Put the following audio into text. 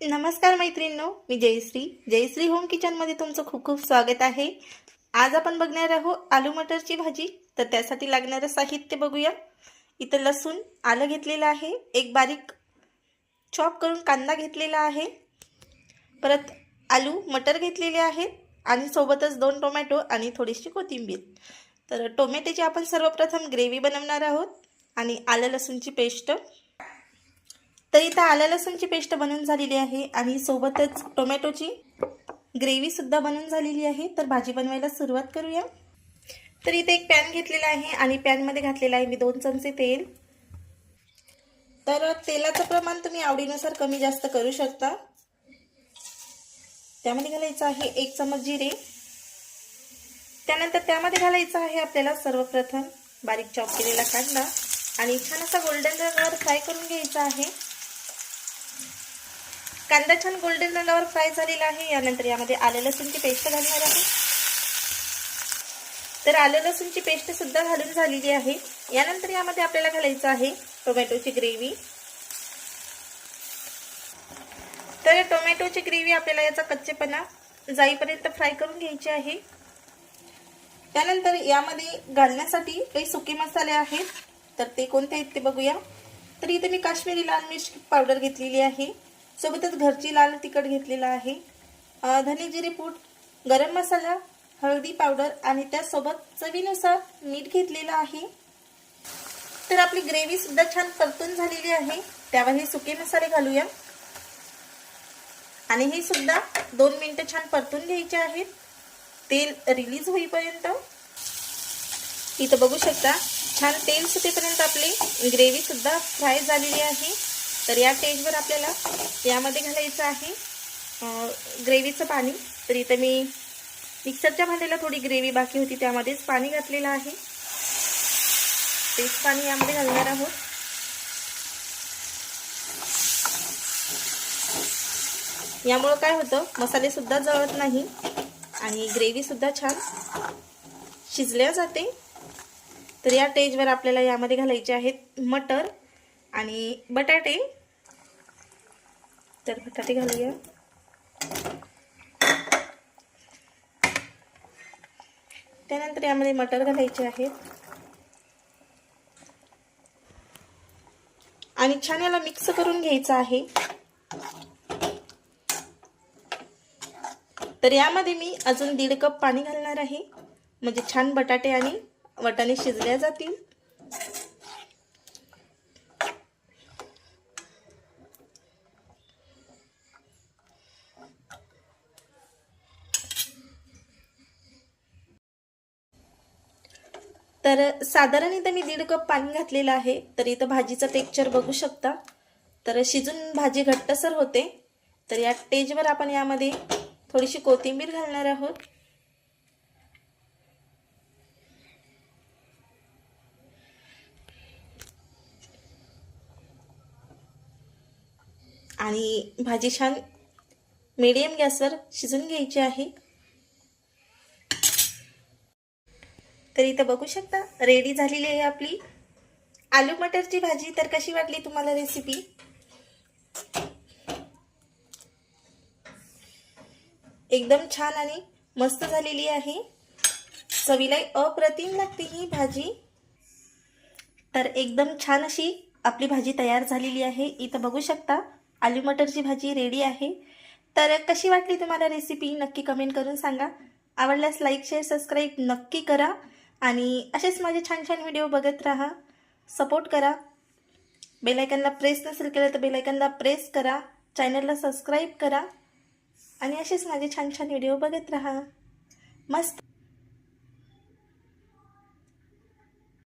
नमस्कार मैत्रिणींनो मी जयश्री. जयश्री होम किचनमध्ये तुमचं खूप खूप स्वागत आहे. आज आपण बघणार आहोत आलू मटरची भाजी. तर त्यासाठी लागणारं साहित्य बघूया. इथं लसूण आलं घेतलेलं आहे. एक बारीक चॉप करून कांदा घेतलेला आहे. परत आलू मटर घेतलेले आहेत. आणि सोबतच दोन टोमॅटो आणि थोडीशी कोथिंबीर. तर टोमॅटोची आपण सर्वप्रथम ग्रेव्ही बनवणार आहोत. आणि आलं लसूणची पेस्ट. तर इथं आल्या लसूणची पेस्ट बनवून झालेली आहे आणि सोबतच टोमॅटोची ग्रेव्हीसुद्धा बनवून झालेली आहे. तर भाजी बनवायला सुरुवात करूया. तर इथे एक पॅन घेतलेला आहे आणि पॅनमध्ये घातलेला आहे मी दोन चमचे तेल. तर तेलाचं प्रमाण तुम्ही आवडीनुसार कमी जास्त करू शकता. त्यामध्ये घालायचं आहे एक चमच जिरे. त्यानंतर त्यामध्ये घालायचं आहे आपल्याला सर्वप्रथम बारीक चॉप केलेला कांदा आणि छान असा गोल्डन रंगावर फ्राय करून घ्यायचा आहे. कांदा छान गोल्डन रंगावर फ्राय झालेला आहे. यानंतर यामध्ये आलं लसूणची पेस्ट घालणार आहे. तर आलं लसूणची पेस्ट सुद्धा घालून झालेली आहे. यानंतर यामध्ये आपल्याला घालायचं आहे टोमॅटोची ग्रेव्ही. तर टोमॅटोची ग्रेव्ही आपल्याला याचा कच्चेपणा जाईपर्यंत फ्राय करून घ्यायची आहे. त्यानंतर यामध्ये घालण्यासाठी काही सुके मसाले आहेत. तर ते कोणते आहेत ते बघूया. तर इथे मी काश्मीरी लाल मिर्च पावडर घेतलेली आहे. सोबतच घरची लाल तिखट घेतलेला आहे. धने जिरे पूड गरम मसाला हळदी पावडर आणि त्यासोबत चवीनुसार मीठ घेतलेलं आहे. तर आपली ग्रेव्ही सुद्धा छान परतून झालेली आहे. त्यावर हे सुके मसाले घालूया. आणि हे सुद्धा दोन मिनिटं छान परतून घ्यायचे आहेत. तेल रिलीज होईपर्यंत. इथं बघू शकता छान तेल सुटेपर्यंत आपली ग्रेव्ही सुद्धा फ्राय झालेली आहे. तर या स्टेजवर आपल्याला यामध्ये घालायचं आहे ग्रेव्हीचं पाणी. तर इथं मी मिक्सरच्या भांड्याला थोडी ग्रेव्ही बाकी होती त्यामध्येच पाणी घातलेलं आहे. तेच पाणी यामध्ये घालणार आहोत. यामुळं काय होतं मसालेसुद्धा जळत नाही आणि ग्रेव्हीसुद्धा छान शिजल्या जाते. तर या टेजवर आपल्याला यामध्ये घालायचे आहेत मटर आणि बटाटे. तर बटाटे घालूया. त्यानंतर यामध्ये मटर घालायचे आहेत. आणि छान याला मिक्स करून घ्यायचं आहे. तर यामध्ये मी अजून दीड कप पाणी घालणार आहे. म्हणजे छान बटाटे आणि वटाणे शिजल्या जातील. तर साधारण इथं मी दीड कप पाणी घातलेलं आहे. तर इथं भाजीचं टेक्चर बघू शकता. तर शिजून भाजी घट्टसर होते. तर या टेजवर आपण यामध्ये थोडीशी कोथिंबीर घालणार आहोत. आणि भाजी छान मीडियम गॅसवर शिजून घ्यायची आहे. तर इथं बघू शकता. रेडी झालेली आहे आपली. आलू मटरची भाजी तर कशी वाटली तुम्हाला रेसिपी एकदम छान आणि मस्त झालेली आहे. चवीला अप्रतिम लागते ही भाजी. तर एकदम छान अशी आपली भाजी तयार झालेली आहे. इथं बघू शकता आलू मटरची भाजी रेडी आहे. तर कशी वाटली तुम्हाला रेसिपी नक्की कमेंट करून सांगा. आवडल्यास लाईक शेअर सबस्क्राईब नक्की करा. आणि असेच माझे छान छान व्हिडिओ बघत राहा. सपोर्ट करा. बेलायकनला प्रेस नसेल केलं तर बेलायकनला प्रेस करा. चॅनलला सबस्क्राईब करा. आणि असेच माझे छान छान व्हिडिओ बघत राहा. मस्त.